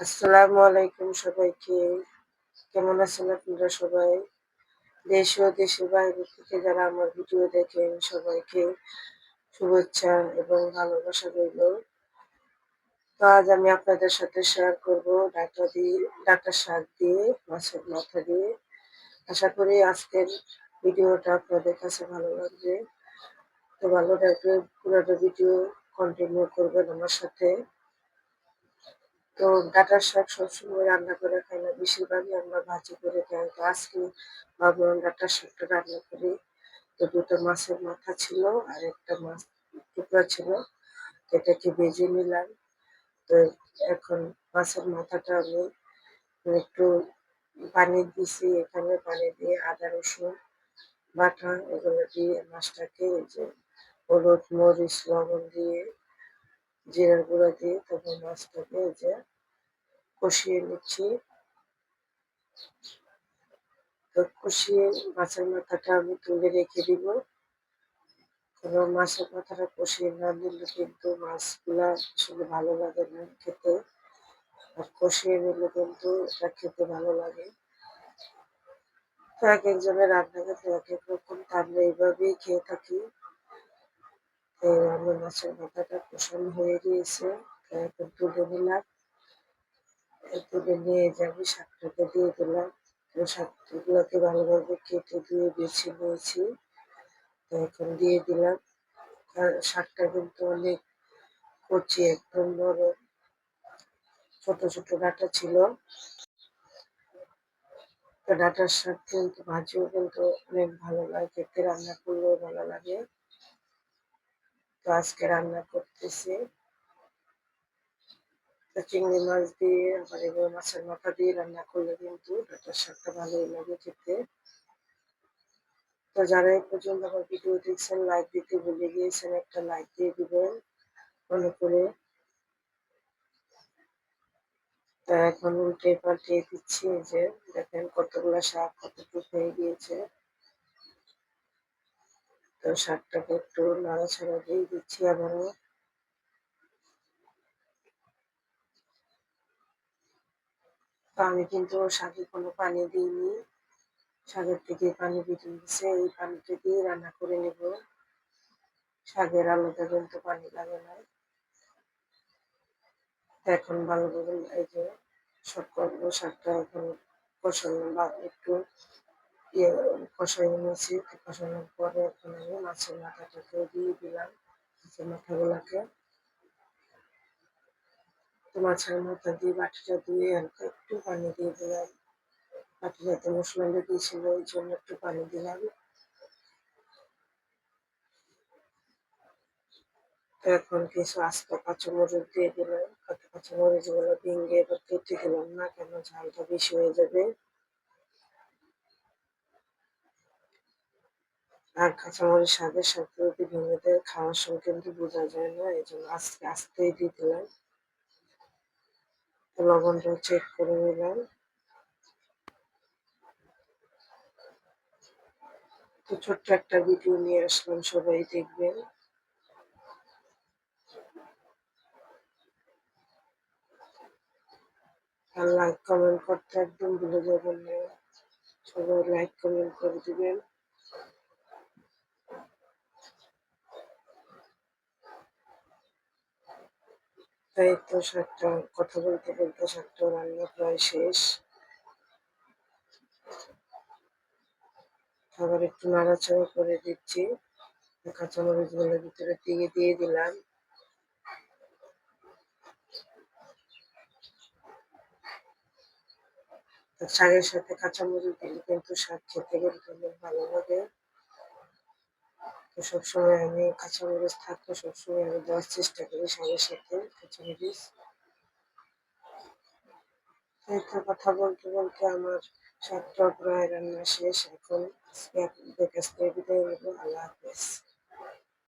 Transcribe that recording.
আসসালামু আলাইকুম সবাইকে। কেমন আছেন আপনারা সবাই? দেশ ও দেশের বাইরে থেকে যারা আমার ভিডিও দেখেন সবাইকে শুভেচ্ছা এবং ভালোবাসা রইল। তো আজ আমি আপনাদের সাথে শেয়ার করব ডাটা দিয়ে, ডাটা শাক দিয়ে, মাছের মাথা দিয়ে। আশা করি আজকের ভিডিওটা আপনাদের কাছে ভালো লাগবে। তো ভালো লাগবে পুরোটা ভিডিও কন্টিনিউ করবেন আমার সাথে। তো ডাটার শাক সবসময় রান্না করে খাই না। বেশিরভাগই আমরা ভাজি করে খাই। তো আজকে ভাবলাম ডাটার শাকটা রান্না করি। তো দুটো মাছের মাথা ছিল আর একটা মাছ টুকরা ছিল। এটাকে ভেজে নিলাম। তো এখন মাছের মাথাটা আমি একটু পানি দিছি এখানে, পানি দিয়ে আদা, রসুন, বাটা এগুলো দিয়ে মাছটাকে যে হলুদ, মরিচ, লবণ দিয়ে জিরার গুঁড়া দিয়ে তারপর মাছটাকে এই যে কষিয়ে নিচ্ছি। তো কষিয়ে মাছের মাথাটা আমি তুলে রেখে দিব। কারণ মাছের মাথাটা কষিয়ে না দিলে কিন্তু মাছগুলা আসলে ভালো লাগে না খেতে। আর কষিয়ে নিলে কিন্তু এটা খেতে ভালো লাগে। তো এক একজনের রান্না খেতে এক এক রকম, তো আমরা এইভাবেই খেয়ে থাকি। তো আমার মাছের মাথাটা কষানো হয়ে গিয়েছে এখন তুলে নিলাম তুলে নিয়ে যাবি, শাকটাকে দিয়ে দিলাম। শাকগুলোকে ভালোভাবে কেটে দিয়ে বেছে নিয়েছি এখন দিয়ে দিলাম। শাকটা কিন্তু অনেক কচি, একদম নরম ছোট ছোট ডাটা ছিল। ডাটার শাক কিন্তু ভাজিও কিন্তু অনেক ভালো লাগে, খেতে রান্না করলেও ভালো লাগে। তো আজকে রান্না করতেছি। চিংড়ি মাছ দিয়ে, আবার মাছের মাথা দিয়ে রান্না করলে কিন্তু ডাটার শাকটা ভালোই লাগে খেতে। তো যারা এই পর্যন্ত আমার ভিডিও দেখছেন লাইক দিতে ভুলে গিয়েছেন, একটা লাইক দিয়ে দিবেন, মনে করে। তা এখন উল্টে পাল্টে দিচ্ছি যে দেখেন কতগুলো শাক, কতটুকু হয়ে গিয়েছে। তো শাকটাকে একটু নাড়াচাড়া দিয়ে দিচ্ছি আবারও। আমি কিন্তু শাকে কোনো পানি দিইনি। শাকের থেকে পানি বেরিয়ে গেছে। এই পানিটা দিয়ে রান্না করে নেব। শাকের আলাদা কিন্তু পানি লাগে না। এখন ভালো করে এই যে সব শাকটা এখন কষানো বা একটু কষাই নিয়েছি, কষানোর পরে এখন আমি মাছের মাথাটাকে দিয়ে দিলাম, মাছের মাথাগুলোকে। তো মাছের মাথা দিয়ে বাটিটা দিয়ে হালকা একটু পানি দিয়ে দিলাম। বাটিটাতে মশলা লেগেছিল, ওই জন্য একটু পানি দিলাম। এখন কিছু আস্ত কাঁচামরিচ দিয়ে দিলাম। কাঁচামরিচগুলো ভেঙে এবার কেটে দিলাম না, কেন ঝালটা বেশি হয়ে যাবে? আর কাঁচামরিচ সাথে ভেঙে দেয় খাওয়ার সময় কিন্তু বোঝা যায় না, এই জন্য আস্তে আস্তেই দিলাম। লবণটা চেক করে নিলাম। তো ছোট্ট একটা ভিডিও নিয়ে আসলাম, সবাই দেখবেন। আর লাইক কমেন্ট করতে একদম ভুলে যাবেন না। সবাই লাইক কমেন্ট করে দিবেন। তাই তো শাকটা কথা বলতে বলতে সাতটা রান্না প্রায় শেষ। আবার একটু নাড়াচাড়া করে দিচ্ছি। কাঁচামরিচগুলো ভিতরে দিয়ে দিয়ে দিলাম। শাকের সাথে কাঁচামরিচ দিলে কিন্তু শাক খেতে কিন্তু ভালো লাগে। তো সবসময় আমি কাঁচা মরিচ থাকতো সবসময় আমি দেওয়ার চেষ্টা করি সবার সাথে কাঁচা মরিচ। তো কথা বলতে বলতে আমার সাতটা প্রায় রান্না শেষ। এখন আজকে আপনাদের কাছ থেকে বিদায় নেব। আল্লাহ হাফেজ।